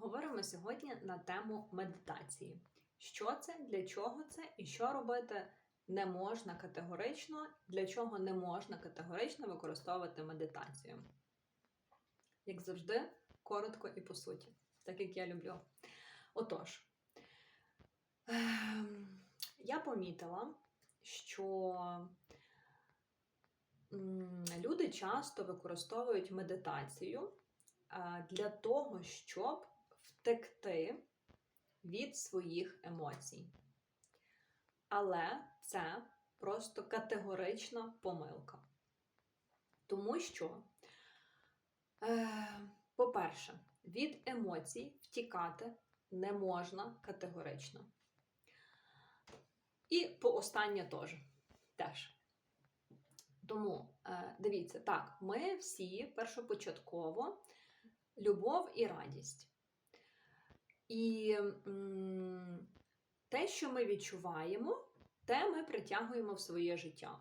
Говоримо сьогодні на тему медитації. Що це, для чого це і що робити не можна категорично, для чого не можна категорично використовувати медитацію. Як завжди, коротко і по суті, так як я люблю. Отож, ем, я помітила, що люди часто використовують медитацію для того, щоб втекти від своїх емоцій. Але це просто категорична помилка. Тому що, е, по-перше, від емоцій втікати не можна категорично. І по останнє теж. теж. Тому е, дивіться, так, ми всі першопочатково любов і радість. І те, що ми відчуваємо, те ми притягуємо в своє життя.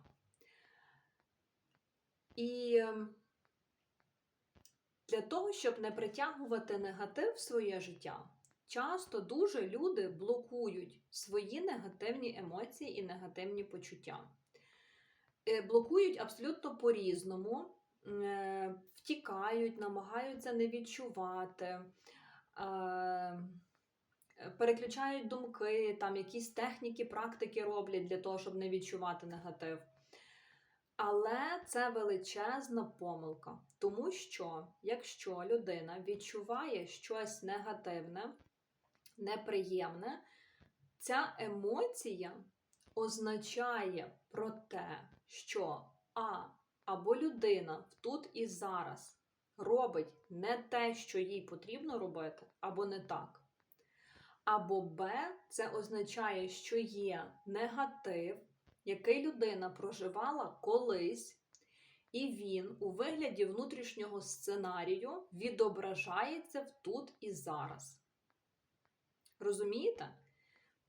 І для того, щоб не притягувати негатив в своє життя, часто дуже люди блокують свої негативні емоції і негативні почуття. Е, Блокують абсолютно по-різному, е, втікають, намагаються не відчувати, переключають думки, там якісь техніки, практики роблять для того, щоб не відчувати негатив. Але це величезна помилка, тому що якщо людина відчуває щось негативне, неприємне, ця емоція означає про те, що А або людина тут і зараз робить не те, що їй потрібно робити, або не так. Або Б, це означає, що є негатив, який людина проживала колись, і він у вигляді внутрішнього сценарію відображається в тут і зараз. Розумієте?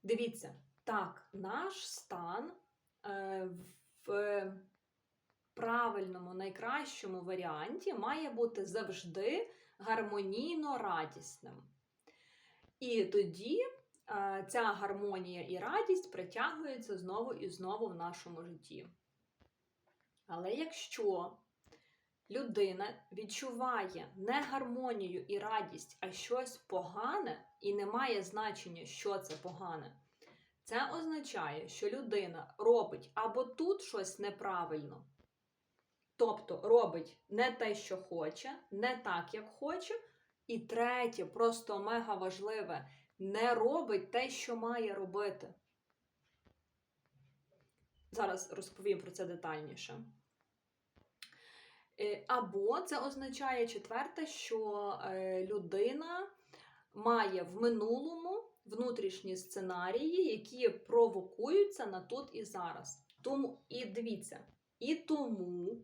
Дивіться, так, наш стан е, в правильному, найкращому варіанті має бути завжди гармонійно радісним. І тоді е, ця гармонія і радість притягуються знову і знову в нашому житті. Але якщо людина відчуває не гармонію і радість, а щось погане, і не має значення, що це погане, це означає, що людина робить або тут щось неправильно, тобто робить не те, що хоче, не так, як хоче. І третє, просто мега важливе, не робить те, що має робити. Зараз розповім про це детальніше. Е, Або це означає четверте, що е, людина має в минулому внутрішні сценарії, які провокуються на тут і зараз. Тому і дивіться, і тому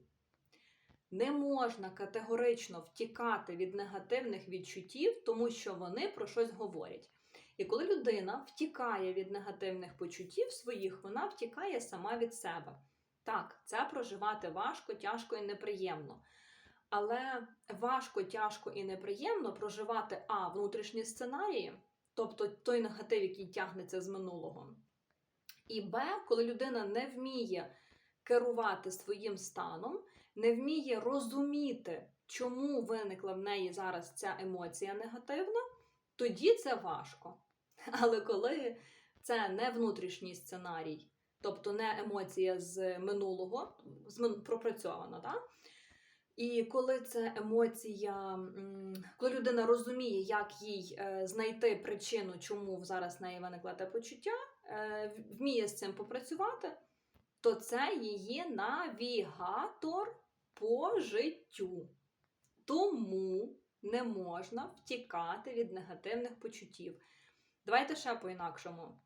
не можна категорично втікати від негативних відчуттів, тому що вони про щось говорять. І коли людина втікає від негативних почуттів своїх, вона втікає сама від себе. Так, це проживати важко, тяжко і неприємно. Але важко, тяжко і неприємно проживати А внутрішні сценарії, тобто той негатив, який тягнеться з минулого. І Б, коли людина не вміє керувати своїм станом, не вміє розуміти, чому виникла в неї зараз ця емоція негативна, тоді це важко. Але коли це не внутрішній сценарій, тобто не емоція з минулого, з пропрацьована, да? і коли це емоція, коли людина розуміє, як їй е, знайти причину, чому зараз в неї виникло те почуття, е, вміє з цим попрацювати, то це її навігатор по життю. Тому не можна втікати від негативних почуттів. Давайте ще по-інакшому.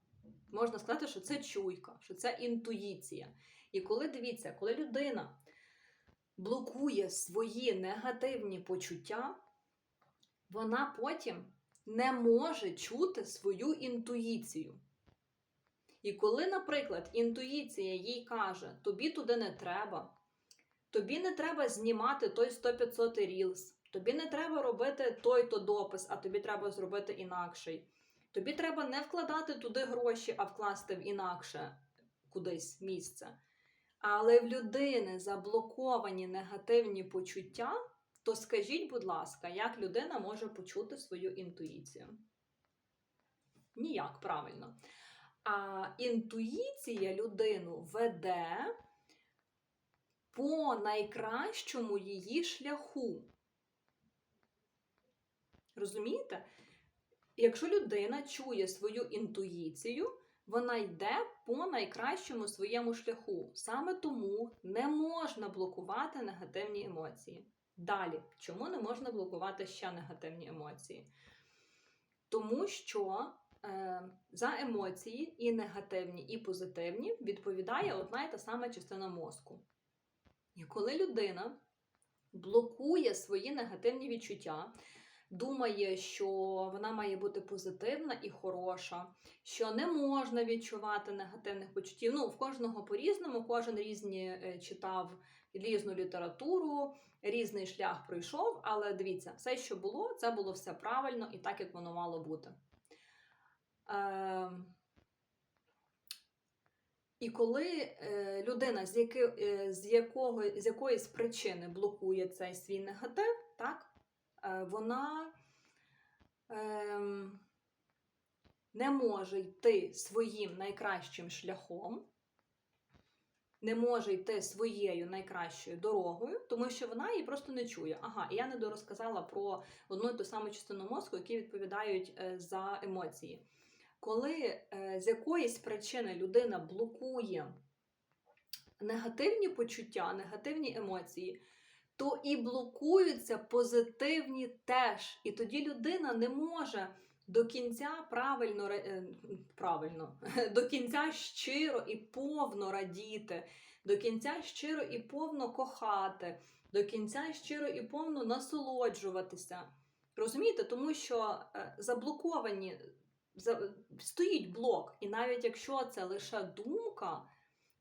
Можна сказати, що це чуйка, що це інтуїція. І коли дивіться, коли людина блокує свої негативні почуття, вона потім не може чути свою інтуїцію. І коли, наприклад, інтуїція їй каже, тобі туди не треба, тобі не треба знімати той 100-500 рілс, Тобі не треба робити той-то допис, а тобі треба зробити інакший. Тобі треба не вкладати туди гроші, а вкласти в інакше кудись місце. Але в людини заблоковані негативні почуття, то скажіть, будь ласка, як людина може почути свою інтуїцію? Ніяк, правильно. А інтуїція людину веде по найкращому її шляху. Розумієте? Якщо людина чує свою інтуїцію, вона йде по найкращому своєму шляху. Саме тому не можна блокувати негативні емоції. Далі, чому не можна блокувати ще негативні емоції? Тому що е, за емоції і негативні, і позитивні відповідає одна і та сама частина мозку. І коли людина блокує свої негативні відчуття, думає, що вона має бути позитивна і хороша, що не можна відчувати негативних почуттів. Ну, в кожного по-різному, кожен різні е, читав різну літературу, різний шлях пройшов, але дивіться, все, що було, це було все правильно і так, як воно мало бути. Е, і коли е, людина з, яки, е, з, якого, з якоїсь причини блокує цей свій негатив, так, е, вона е, не може йти своїм найкращим шляхом, не може йти своєю найкращою дорогою, тому що вона її просто не чує. Ага, я не дорозказала про одну і ту саму частину мозку, які відповідають за емоції. Коли е, з якоїсь причини людина блокує негативні почуття, негативні емоції, то і блокуються позитивні теж. І тоді людина не може до кінця правильно, е, правильно до кінця щиро і повно радіти, до кінця щиро і повно кохати, до кінця щиро і повно насолоджуватися. Розумієте, тому що е, заблоковані за- стоїть блок, і навіть якщо це лише думка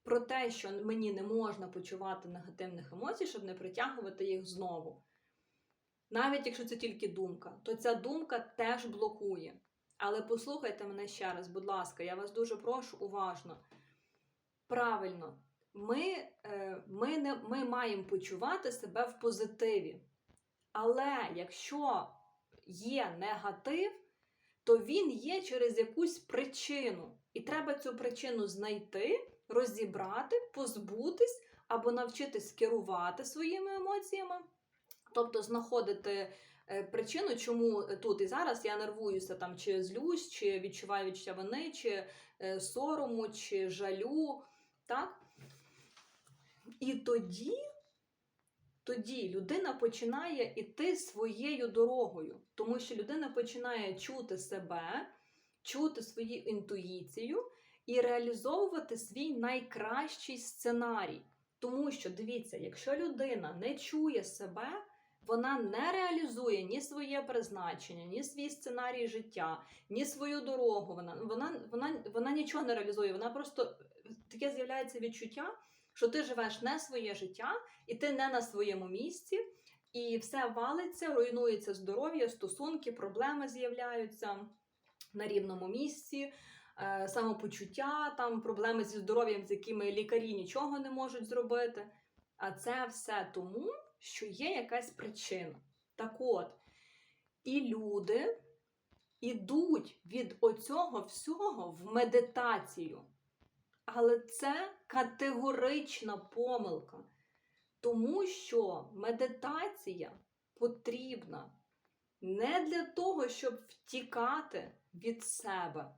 про те, що мені не можна почувати негативних емоцій, щоб не притягувати їх знову. Навіть якщо це тільки думка, то ця думка теж блокує. Але послухайте мене ще раз, будь ласка, я вас дуже прошу уважно. Правильно, ми, е, ми, не, ми маємо почувати себе в позитиві. Але якщо є негатив, то він є через якусь причину. І треба цю причину знайти, розібрати, позбутись або навчитись керувати своїми емоціями. Тобто знаходити е, причину, чому тут і зараз я нервуюся там, чи злюсь, чи відчуваю відчуття вини, чи е, сорому, чи жалю. Так? І тоді, тоді людина починає іти своєю дорогою, тому що людина починає чути себе, чути свою інтуїцію і реалізовувати свій найкращий сценарій. Тому що, дивіться, якщо людина не чує себе, вона не реалізує ні своє призначення, ні свій сценарій життя, ні свою дорогу. Вона, вона, вона, вона нічого не реалізує. Вона просто таке з'являється відчуття, що ти живеш не своє життя, і ти не на своєму місці, і все валиться, руйнується здоров'я, стосунки, проблеми з'являються на рівному місці. е, Самопочуття, там проблеми зі здоров'ям, з якими лікарі нічого не можуть зробити. А це все тому, що є якась причина. Так от, і люди ідуть від оцього всього в медитацію. Але це категорична помилка, тому що медитація потрібна не для того, щоб втікати від себе.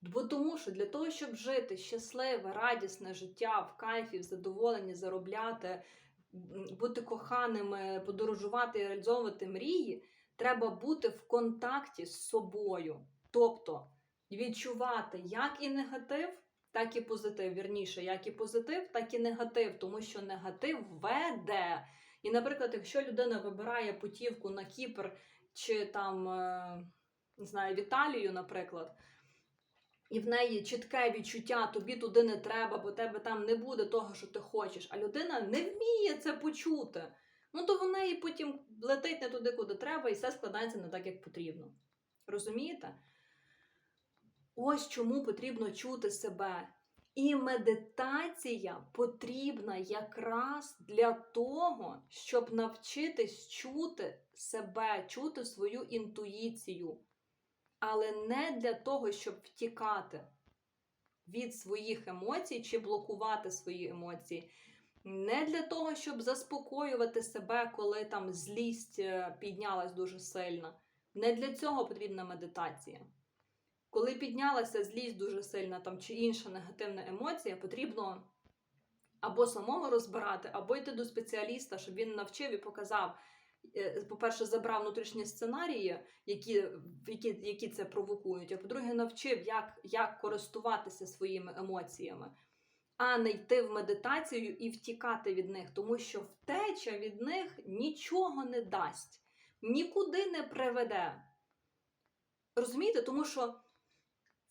Бо тому що для того, щоб жити щасливе, радісне життя в кайфі, в задоволенні, заробляти, бути коханими, подорожувати і реалізовувати мрії, треба бути в контакті з собою. Тобто відчувати як і негатив, так і позитив. Вірніше, як і позитив, так і негатив, тому що негатив веде. І, наприклад, якщо людина вибирає путівку на Кіпр чи там, е, не знаю, в Італію, наприклад, і в неї чітке відчуття, тобі туди не треба, бо тебе там не буде того, що ти хочеш. А людина не вміє це почути. ну то вона і потім летить не туди, куди треба, і все складається не так, як потрібно. Розумієте? Ось чому потрібно чути себе. І медитація потрібна якраз для того, щоб навчитись чути себе, чути свою інтуїцію, але не для того, щоб втікати від своїх емоцій чи блокувати свої емоції. Не для того, щоб заспокоювати себе, коли там злість е, піднялась дуже сильно. Не для цього потрібна медитація. Коли піднялася злість дуже сильна там, чи інша негативна емоція, потрібно або самому розбирати, або йти до спеціаліста, щоб він навчив і показав. е, По-перше, забрав внутрішні сценарії, які, які, які це провокують. А по-друге, навчив, як, як користуватися своїми емоціями, а не йти в медитацію і втікати від них, тому що втеча від них нічого не дасть, нікуди не приведе. Розумієте, тому що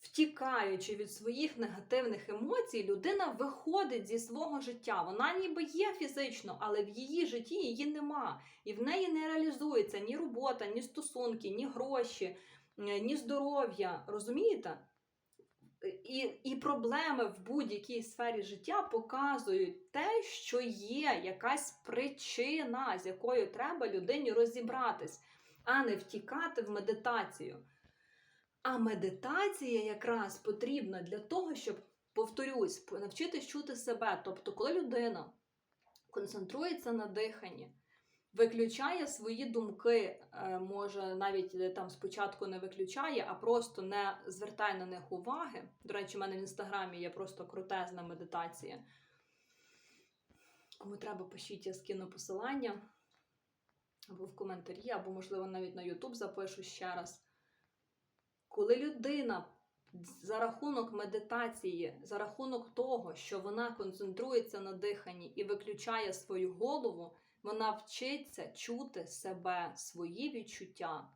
втікаючи від своїх негативних емоцій, людина виходить зі свого життя. Вона ніби є фізично, але в її житті її нема. І в неї не реалізується ні робота, ні стосунки, ні гроші, е, ні здоров'я. Розумієте? І, і проблеми в будь-якій сфері життя показують те, що є якась причина, з якою треба людині розібратись, а не втікати в медитацію. А медитація якраз потрібна для того, щоб, повторюсь, навчитись чути себе. Тобто, коли людина концентрується на диханні, виключає свої думки, е, може навіть е, там спочатку не виключає, а просто не звертає на них уваги. До речі, у мене в інстаграмі є просто крутезна медитація. Кому треба, пишіть, я скину посилання або в коментарі, або, можливо, навіть на YouTube запишу ще раз. Коли людина за рахунок медитації, за рахунок того, що вона концентрується на диханні і виключає свою голову, вона вчиться чути себе, свої відчуття,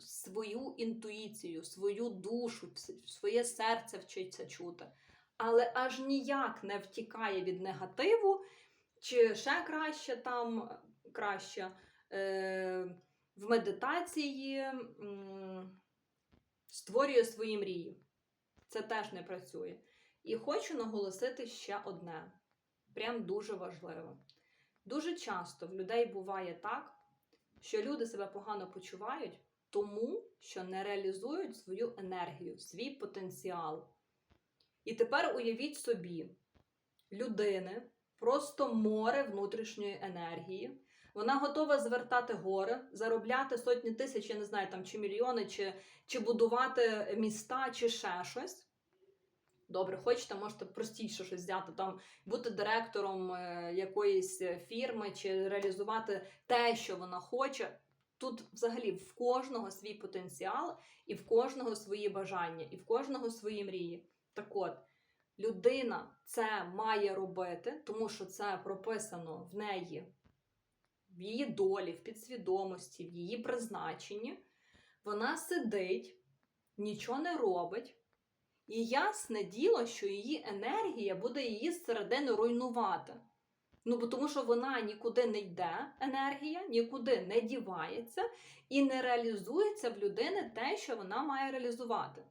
свою інтуїцію, свою душу, своє серце вчиться чути. Але аж ніяк не втікає від негативу, чи ще краще там краще е, в медитації. м, створює свої мрії. Це теж не працює. І хочу наголосити ще одне: прям дуже важливо. Дуже часто в людей буває так, що люди себе погано почувають, тому що не реалізують свою енергію, свій потенціал. І тепер уявіть собі, людини просто море внутрішньої енергії. Вона готова звертати гори, заробляти сотні тисяч, я не знаю, там чи мільйони, чи, чи будувати міста, чи ще щось. Добре, хочете, можете простіше щось взяти, там бути директором е, якоїсь фірми, чи реалізувати те, що вона хоче. Тут взагалі в кожного свій потенціал, і в кожного свої бажання, і в кожного свої мрії. Так от, людина це має робити, тому що це прописано в неї в її долі, в підсвідомості, в її призначенні, вона сидить, нічого не робить, і ясне діло, що її енергія буде її зсередини руйнувати. Ну, бо тому що вона нікуди не йде, енергія, нікуди не дівається і не реалізується в людини те, що вона має реалізувати.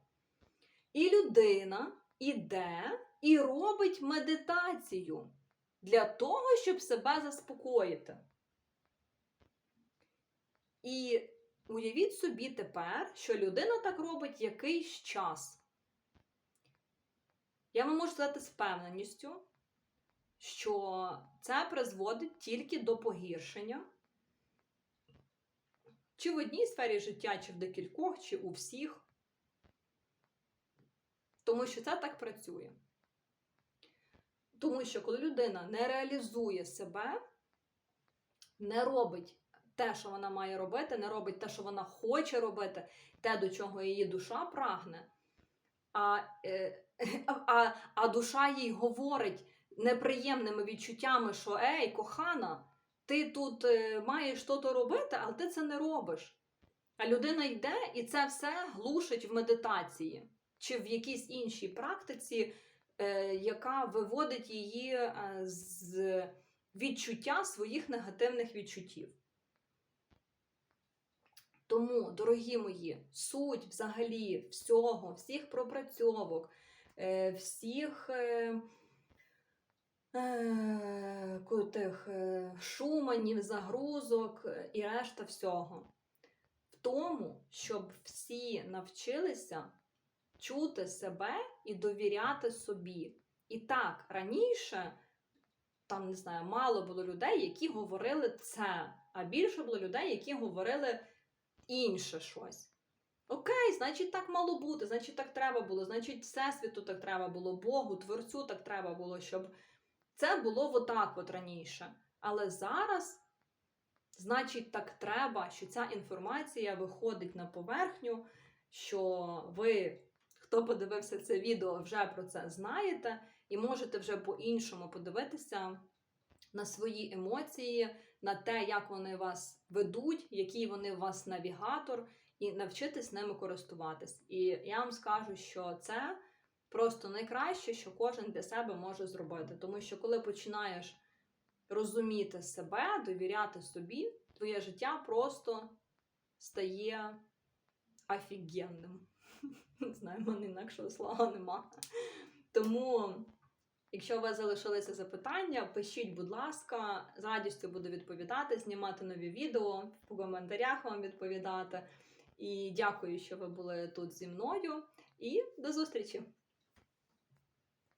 І людина іде і робить медитацію для того, щоб себе заспокоїти. І уявіть собі тепер, що людина так робить якийсь час. Я вам можу сказати з певненістю, що це призводить тільки до погіршення. Чи в одній сфері життя, чи в декількох, чи у всіх. Тому що це так працює. Тому що коли людина не реалізує себе, не робить те, що вона має робити, не робить те, що вона хоче робити, те, до чого її душа прагне, а, е, а, а душа їй говорить неприємними відчуттями, що ей, кохана, ти тут е, маєш то робити, але ти це не робиш. А людина йде і це все глушить в медитації чи в якійсь іншій практиці, е, яка виводить її з відчуття своїх негативних відчуттів. Тому, дорогі мої, суть взагалі всього, всіх пропрацьовок, е, всіх е, е, тих, шуманів, загрузок і решта всього. В тому, щоб всі навчилися чути себе і довіряти собі. І так, раніше, там, не знаю, мало було людей, які говорили це, а більше було людей, які говорили інше щось. Окей, значить, так мало бути, значить, так треба було, значить, Всесвіту так треба було, Богу, Творцю так треба було, щоб це було отак от раніше. Але зараз, значить, так треба, що ця інформація виходить на поверхню, що ви, хто подивився це відео, вже про це знаєте, і можете вже по-іншому подивитися на свої емоції, на те, як вони вас ведуть, який вони у вас навігатор, і навчитись ними користуватись. І я вам скажу, що це просто найкраще, що кожен для себе може зробити. Тому що коли починаєш розуміти себе, довіряти собі, твоє життя просто стає офігенним. Не знаю, в мене інакшого слова нема. Тому, якщо у вас залишилися запитання, пишіть, будь ласка, з радістю буду відповідати, знімати нові відео, в коментарях вам відповідати. І дякую, що ви були тут зі мною. І до зустрічі!